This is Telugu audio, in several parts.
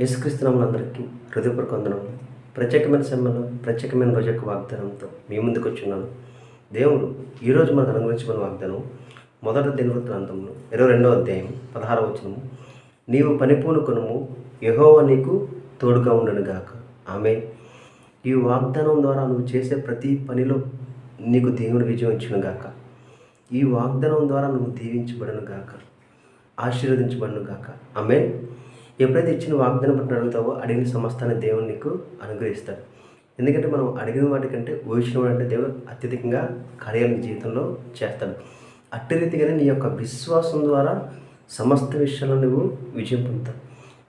యేసుక్రీస్తునాములందరికీ హృదయపూర్వక వందనములు ప్రత్యేకమైన సమయంలో ప్రత్యేకమైన రోజు యొక్క వాగ్దానంతో మీ ముందుకు వచ్చున్నాను. దేవుడు ఈరోజు మనకు అనుగ్రహించిన వాగ్దానం మొదటి దినవృత్తాంతంలో ఇరవై రెండవ అధ్యాయం పదహారవ వచనము. నీవు పనిపూను కొనుము యహోవ నీకు తోడుగా ఉండను గాక. ఆమె ఈ వాగ్దానం ద్వారా నువ్వు చేసే ప్రతి పనిలో నీకు దేవుడు విజయం ఇచ్చును గాక. ఈ వాగ్దానం ద్వారా నువ్వు దీవించబడను గాక ఆశీర్వదించబడను గాక. ఆమె ఎప్పుడైతే ఇచ్చిన వాగ్దానం పట్టిన అడుగుతావో అడిగిన సమస్తాన్ని దేవుడు నీకు అనుగ్రహిస్తాడు. ఎందుకంటే మనం అడిగిన వాటికంటే ఊహించిన అంటే దేవుడు అత్యధికంగా కార్యాలు జీవితంలో చేస్తాడు. అట్టి రీతిగానే నీ యొక్క విశ్వాసం ద్వారా సమస్త విషయాల్లో నువ్వు విజయం పొందుతావు.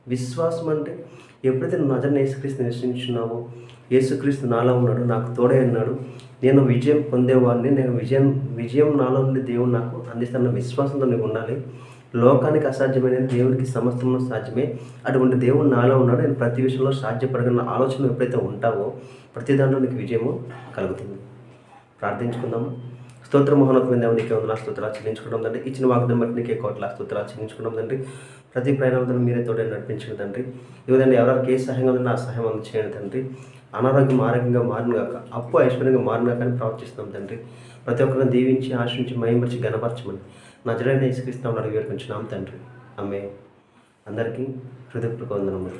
విశ్వాసం అంటే ఎప్పుడైతే నువ్వు నజర యేసుక్రీస్తు విశ్వసించున్నావో యేసుక్రీస్తు నాలో ఉన్నాడు నాకు తోడే ఉన్నాడు నేను విజయం పొందేవాడిని నేను విజయం విజయం నాలో ఉండి దేవుడు నాకు అందిస్తున్న విశ్వాసంతో నువ్వు ఉండాలి. లోకానికి అసాధ్యమైన దేవుడికి సమస్తంలో సాధ్యమే. అటువంటి దేవుడు నాలో ఉన్నాడు. నేను ప్రతి విషయంలో సాధ్యపడగల ఆలోచన ఎప్పుడైతే ఉంటావో ప్రతి దాంట్లో నీకు విజయము కలుగుతుంది. ప్రార్థించుకుందాము. స్తోత్ర మహోన్నతమైన దేవుడు నీకే వందల స్తోత్రాలు చెల్లించుకుంటాం తండ్రి. ఇచ్చిన వాగ్దం బట్టి నీకే కోట్ల స్తోత్రాలు చెల్లించుకుంటాం తండ్రి. ప్రతి ప్రయాణంతో మీరే తోడే నడిపించండి తండ్రి. ఇవ్వదండి ఎవరికి ఏ సహాయం ఉందో నా సహాయం అందచేయండి తండ్రి. అనారోగ్యం ఆరోగ్యంగా మారినగాక అప్పు ఐశ్వర్యంగా మారిన కానీ ప్రవర్తిస్తున్నాం తండ్రి. ప్రతి ఒక్కరిని దీవించి ఆశించి మయంపరిచి గణపరచమని నా జడైన ఇసుకిస్తామని అడిగి వేడుకుంటున్నాం తండ్రి. అమ్మే అందరికీ హృదయపూర్వక వందనములు.